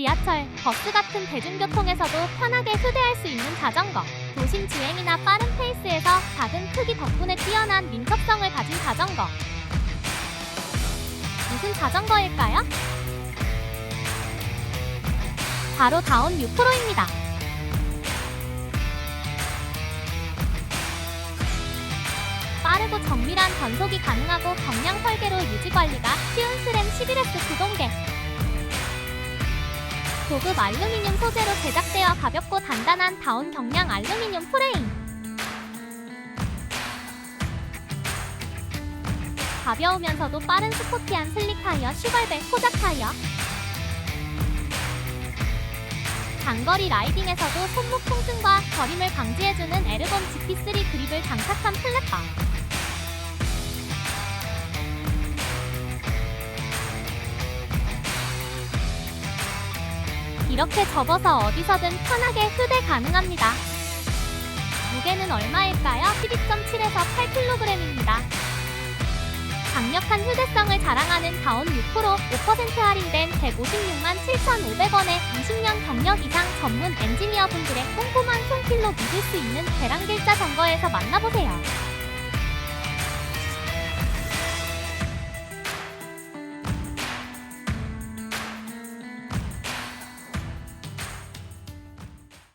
지하철, 버스 같은 대중교통에서도 편하게 휴대할 수 있는 자전거. 도심 주행이나 빠른 페이스에서 작은 크기 덕분에 뛰어난 민첩성을 가진 자전거. 무슨 자전거일까요? 바로 다운 6%입니다. 빠르고 정밀한 변속이 가능하고 경량 설계로 유지 관리가 쉬운 스램 11S 구동계. 고급 알루미늄 소재로 제작되어 가볍고 단단한 다운 경량 알루미늄 프레임. 가벼우면서도 빠른 스포티한 슬릭 타이어 슈발백 포작 타이어. 장거리 라이딩에서도 손목 통증과 저림을 방지해주는 에르곤 GP3 그립을 장착한 플랫바. 이렇게 접어서 어디서든 편하게 휴대 가능합니다. 무게는 얼마일까요? 12.7에서 8kg입니다. 강력한 휴대성을 자랑하는 다운 6% 5% 할인된 156만 7,500원에 20년 경력 이상 전문 엔지니어분들의 꼼꼼한 손길로 믿을 수 있는 대랑길자 정거에서 만나보세요.